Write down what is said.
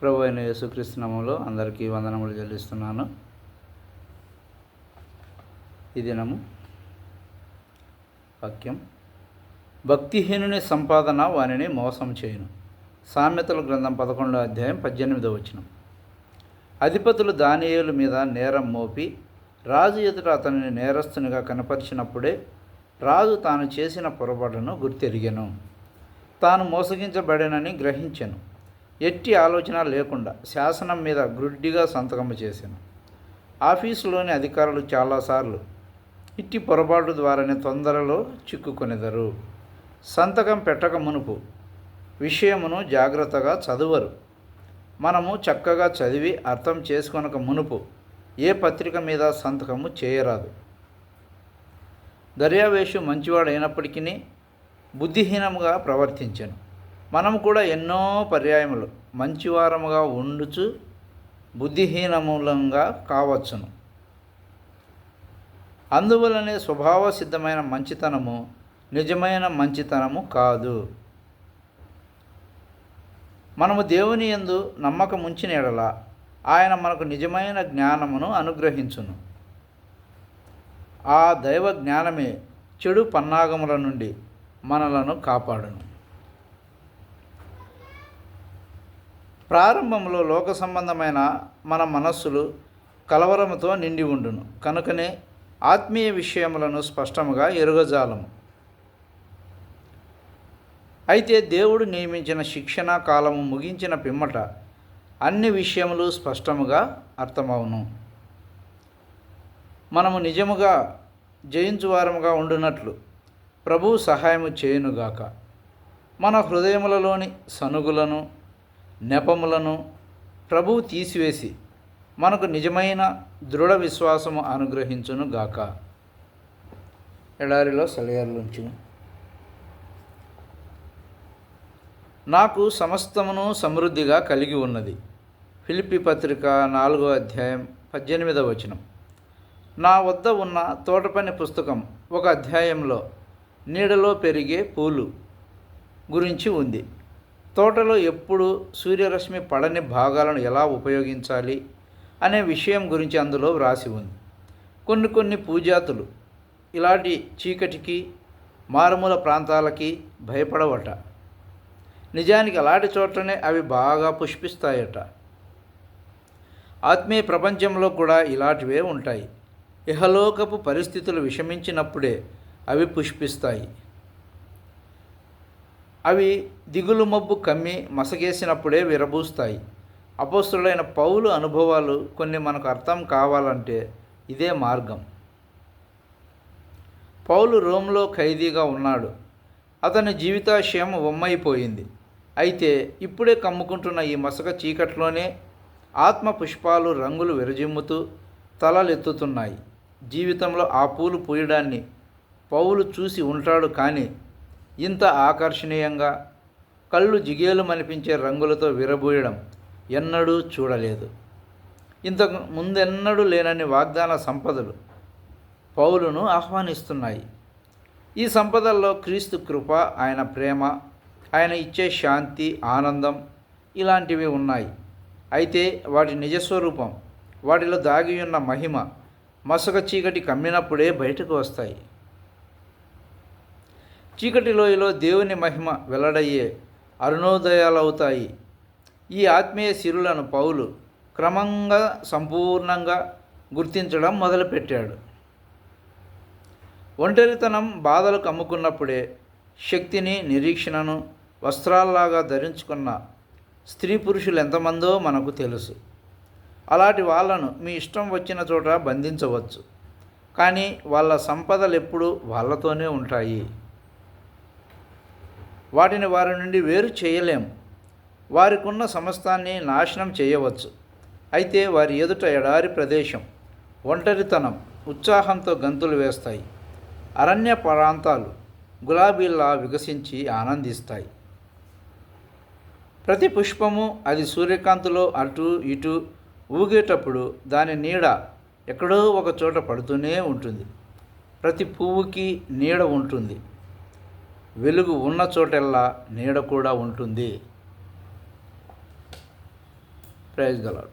ప్రభు అయిన యేసుక్రీస్తునామంలో అందరికీ వందనములు చెల్లిస్తున్నాను. ఈ దినము వాక్యం. భక్తిహీనుని సంపాదన వానిని మోసం చేయను. సామెతల గ్రంథం పదకొండో అధ్యాయం పద్దెనిమిదో వచనం. అధిపతులు దానియేలు మీద నేరం మోపి రాజు ఎదుట అతనిని నేరస్తునిగా కనపరిచినప్పుడే రాజు తాను చేసిన పొరపాటును గుర్తెరిగాను. తాను మోసగించబడినని గ్రహించాను. ఎట్టి ఆలోచన లేకుండా శాసనం మీద గ్రుడ్డిగా సంతకం చేశాను. ఆఫీసులోని అధికారులు చాలాసార్లు ఇట్టి పొరపాటు ద్వారానే తొందరలో చిక్కుకొనెదరు. సంతకం పెట్టక మునుపు విషయమును జాగ్రత్తగా చదువరు. మనము చక్కగా చదివి అర్థం చేసుకొనక మునుపు ఏ పత్రిక మీద సంతకము చేయరాదు. దర్యావేషు మంచివాడైనప్పటికీ బుద్ధిహీనముగా ప్రవర్తించాను. మనం కూడా ఎన్నో పర్యాయములు మంచివారముగా ఉండుచు బుద్ధిహీనములంగా కావచ్చును. అందువలనే స్వభావ సిద్ధమైన మంచితనము నిజమైన మంచితనము కాదు. మనము దేవుని యందు నమ్మకం ఉంచిన ఎడల ఆయన మనకు నిజమైన జ్ఞానమును అనుగ్రహించును. ఆ దైవ జ్ఞానమే చెడు పన్నాగముల నుండి మనలను కాపాడును. ప్రారంభంలో లోక సంబంధమైన మన మనస్సులు కలవరముతో నిండి ఉండును. కనుకనే ఆత్మీయ విషయములను స్పష్టముగా ఎరుగజాలము. అయితే దేవుడు నియమించిన శిక్షణ కాలము ముగించిన పిమ్మట అన్ని విషయములు స్పష్టముగా అర్థమవును. మనము నిజముగా జయించువారముగా ఉండునట్లు ప్రభువు సహాయము చేయునుగాక. మన హృదయములలోని సనుగులను నెపములను ప్రభువు తీసివేసి మనకు నిజమైన దృఢ విశ్వాసము అనుగ్రహించును గాక. ఎడారిలో సలయాలుంచు నాకు సమస్తమును సమృద్ధిగా కలిగి ఉన్నది. ఫిలిపి పత్రిక నాలుగో అధ్యాయం పద్దెనిమిదవ వచనం. నా వద్ద ఉన్న తోటపని పుస్తకం ఒక అధ్యాయంలో నీడలో పెరిగే పూలు గురించి ఉంది. తోటలో ఎప్పుడు సూర్యరశ్మి పడని భాగాలను ఎలా ఉపయోగించాలి అనే విషయం గురించి అందులో వ్రాసి ఉంది. కొన్ని కొన్ని పూజాతులు ఇలాంటి చీకటికి మారుమూల ప్రాంతాలకి భయపడవట. నిజానికి అలాంటి చోట్లనే అవి బాగా పుష్పిస్తాయట. ఆత్మీయ ప్రపంచంలో కూడా ఇలాంటివే ఉంటాయి. ఇహలోకపు పరిస్థితులు విషమించినప్పుడే అవి పుష్పిస్తాయి. అవి దిగులు మబ్బు కమ్మి మసగేసినప్పుడే విరబూస్తాయి. అపోస్తుడైన పౌలు అనుభవాలు కొన్ని మనకు అర్థం కావాలంటే ఇదే మార్గం. పౌలు రోమ్లో ఖైదీగా ఉన్నాడు. అతని జీవితాశయం ఉమ్మైపోయింది అయితే ఇప్పుడే కమ్ముకుంటున్న ఈ మసక చీకట్లోనే ఆత్మ పుష్పాలు రంగులు విరజిమ్ముతూ తలలెత్తుతున్నాయి. జీవితంలో ఆ పూలు పూయడాన్ని పౌలు చూసి ఉంటాడు కానీ ఇంత ఆకర్షణీయంగా కళ్ళు జిగేలు మనిపించే రంగులతో విరబూయడం ఎన్నడూ చూడలేదు. ఇంతకు ముందెన్నడూ లేనని వాగ్దాన సంపదలు పౌలును ఆహ్వానిస్తున్నాయి. ఈ సంపదల్లో క్రీస్తు కృప ఆయన ప్రేమ ఆయన ఇచ్చే శాంతి ఆనందం ఇలాంటివి ఉన్నాయి. అయితే వాటి నిజస్వరూపం వాటిలో దాగి ఉన్న మహిమ మసక చీకటి కమ్మినప్పుడే బయటకు వస్తాయి. చీకటి లోయలో దేవుని మహిమ వెల్లడయ్యే అరుణోదయాలవుతాయి. ఈ ఆత్మీయ సిరులను పౌలు క్రమంగా సంపూర్ణంగా గుర్తించడం మొదలుపెట్టాడు. ఒంటరితనం బాధలు కమ్ముకున్నప్పుడే శక్తిని నిరీక్షణను వస్త్రాల్లాగా ధరించుకున్న స్త్రీ పురుషులు ఎంతమందో మనకు తెలుసు. అలాంటి వాళ్ళను మీ ఇష్టం వచ్చిన చోట బంధించవచ్చు. కానీ వాళ్ళ సంపదలు ఎప్పుడూ వాళ్ళతోనే ఉంటాయి. వాటిని వారి నుండి వేరు చేయలేం వారికున్న సమస్తాన్ని నాశనం చేయవచ్చు. అయితే వారి ఎదుట ఎడారి ప్రదేశం ఒంటరితనం ఉత్సాహంతో గంతులు వేస్తాయి. అరణ్య ప్రాంతాలు గులాబీల్లా వికసించి ఆనందిస్తాయి. ప్రతి పుష్పము అది సూర్యకాంతిలో అటు ఇటు ఊగేటప్పుడు దాని నీడ ఎక్కడో ఒక చోట పడుతూనే ఉంటుంది. ప్రతి పువ్వుకి నీడ ఉంటుంది. వెలుగు ఉన్న చోటెల్లా నీడ కూడా ఉంటుంది. ప్రైజ్ గలాడు